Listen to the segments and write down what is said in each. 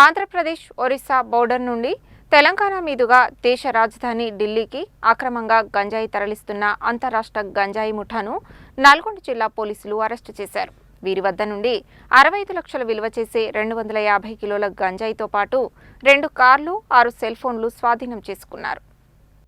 Andhra Pradesh Orissa border నుండి తెలంగాణ మీదుగా దేశ రాజధాని ఢిల్లీకి అక్రమంగా గంజాయి తరలిస్తున్న అంతరాష్ట్ర గంజాయి ముఠాను నల్గొండ జిల్లా పోలీసులు అరెస్టు చేశారు. వీరి వద్ద నుండి అరవై ఐదు లక్షల విలువ చేసే రెండు వందల యాభై కిలోల గంజాయితో పాటు రెండు కార్లు ఆరు సెల్ ఫోన్లు స్వాధీనం చేసుకున్నారు.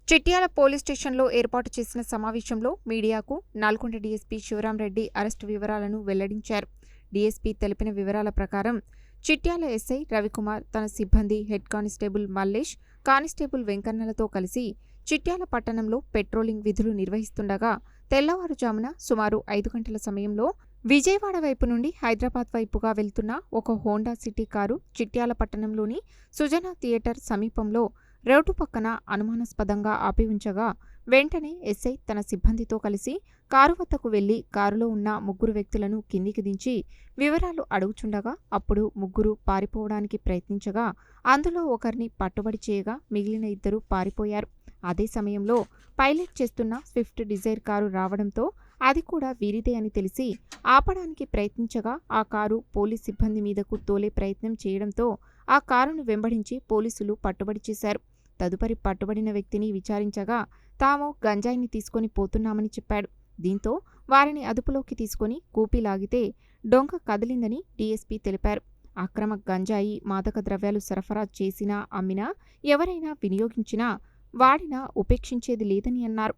చిట్యాల పోలీస్ స్టేషన్లో ఏర్పాటు చేసిన సమావేశంలో మీడియాకు నల్గొండ డీఎస్పీ శివరాంరెడ్డి అరెస్టు వివరాలను వెల్లడించారు. డీఎస్పీ తెలిపిన వివరాల ప్రకారం చిట్యాల ఎస్ఐ రవికుమార్ తన సిబ్బంది హెడ్ కానిస్టేబుల్ మల్లేష్ కానిస్టేబుల్ వెంకన్నలతో కలిసి చిట్యాల పట్టణంలో పెట్రోలింగ్ విధులు నిర్వహిస్తుండగా తెల్లవారుజామున సుమారు ఐదు గంటల సమయంలో విజయవాడ వైపు నుండి హైదరాబాద్ వైపుగా వెళ్తున్న ఒక హోండా సిటీ కారు చిట్యాల పట్టణంలోని సుజనా థియేటర్ సమీపంలో రోడ్డు పక్కన అనుమానాస్పదంగా ఆపి ఉంచగా వెంటనే ఎస్ఐ తన సిబ్బందితో కలిసి కారు వద్దకు వెళ్ళి కారులో ఉన్న ముగ్గురు వ్యక్తులను కిందికి దించి వివరాలు అడుగుచుండగా అప్పుడు ముగ్గురు పారిపోవడానికి ప్రయత్నించగా అందులో ఒకరిని పట్టుబడి చేయగా మిగిలిన ఇద్దరు పారిపోయారు. అదే సమయంలో పైలట్ చేస్తున్న స్విఫ్ట్ డిజైర్ కారు రావడంతో అది కూడా వీరిదే అని తెలిసి ఆపడానికి ప్రయత్నించగా ఆ కారు పోలీస్ సిబ్బంది మీదకు తోలే ప్రయత్నం చేయడంతో ఆ కారును వెంబడించి పోలీసులు పట్టుబడి చేశారు. తదుపరి పట్టుబడిన వ్యక్తిని విచారించగా తాము గంజాయిని తీసుకొని పోతున్నామని చెప్పాడు. దీంతో వారిని అదుపులోకి తీసుకొని కూపీ లాగితే డొంక కదిలిందని డీఎస్పీ తెలిపారు. అక్రమ గంజాయి మాదక ద్రవ్యాలు సరఫరా చేసినా అమ్మినా ఎవరైనా వినియోగించినా వాడినా ఉపేక్షించేది లేదని అన్నారు.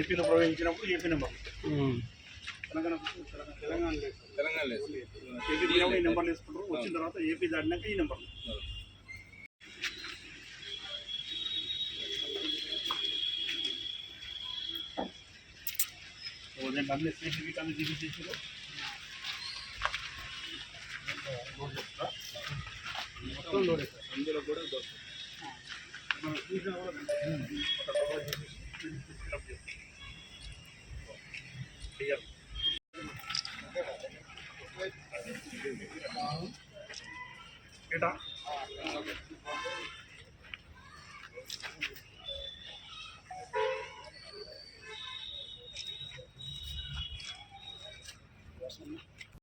ఏపీలో ఏపీ నెంబర్. తెలంగాణ తెలంగాణ లేదు. తెలంగాణ లేదు. ఏపీ ఈ నెంబర్లు వేసుకుంటారు. వచ్చిన తర్వాత ఏపీ దాటినాక ఈ నెంబర్ చూసినా కూడా ఒక డబ్బా చేసి ఫిల్అప్ చేస్తాం. క్లియర్. ఏటా